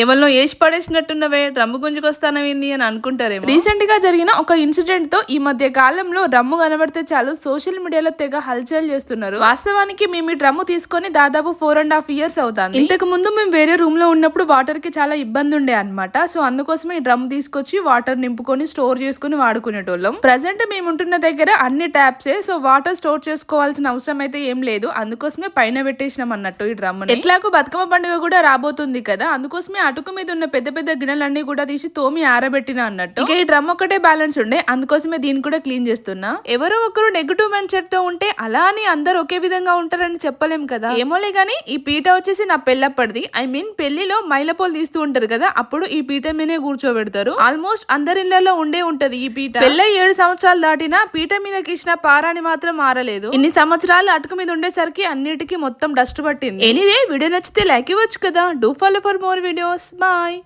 ఎవరినో ఏసి పడేసినట్టున్నవే డ్రమ్ము గుంజుకొస్తానవింది అని అనుకుంటారేమో. రీసెంట్గా జరిగిన ఒక ఇన్సిడెంట్తో ఈ మధ్య కాలంలో డ్రమ్ము కనబడితే చాలు సోషల్ మీడియాలో తెగ హల్చల్ చేస్తున్నారు. వాస్తవానికి మేము ఈ డ్రమ్ము తీసుకొని దాదాపు ఫోర్ అండ్ హాఫ్ ఇయర్స్ అవుతాను ఇంతకు ముందు మేము వేరే రూమ్లో ఉన్నప్పుడు వాటర్కి చాలా ఇబ్బంది ఉండే అన్నమాట. సో అందుకోసమే ఈ డ్రమ్ తీసుకొచ్చి వాటర్ నింపుకొని స్టోర్ చేసుకుని వాడుకునేటోళ్ళం. ప్రజెంట్ మేము ఉంటున్న దగ్గర అన్ని ట్యాప్సే సో వాటర్ స్టోర్ చేసుకోవాల్సిన అవసరం అయితే ఏం లేదు. అందుకోసమే పైన పెట్టేసినాం అన్నట్టు ఈ డ్రమ్ ఎట్లాగో బతుకమ్మ పండుగ కూడా రాబోతుంది కదా. అందుకోసమే అటుకు మీద ఉన్న పెద్ద పెద్ద గిన్నెలన్నీ కూడా తీసి తోమి ఆరబెట్టిన అన్నట్టు. ఇక ఈ డ్రమ్ ఒక్కటే బ్యాలెన్స్ ఉండే అందుకోసమే దీన్ని కూడా క్లీన్ చేస్తున్నా. ఎవరో ఒకరు నెగిటివ్ మెంచర్తో ఉంటే అలా అని అందరు ఒకే విధంగా ఉంటారని చెప్పలేం కదా. ఏమోలే గానీ ఈ పీట వచ్చేసి నా పెళ్ళప్పటిది ఐ మీన్ పెళ్ళిలో మైలపోలు తీస్తూ ఉంటారు కదా అప్పుడు ఈ పీట మీదే కూర్చోబెడతారు. ఆల్మోస్ట్ అందరి ఇళ్ళలో ఉండే ఉంటది ఈ పీట. పెళ్ళై ఏడు సంవత్సరాలు దాటినా పీట మీద గీసిన పారాని మాత్రం మారలేదు. ఇన్ని సంవత్సరాలు అటుకు మీద ఉండేసరికి అన్నిటికీ మొత్తం డస్ట్ పట్టింది. ఎనీవే వీడియో నచ్చితే లైక్ ఇవ్వచ్చు కదా. Do follow for more Bye.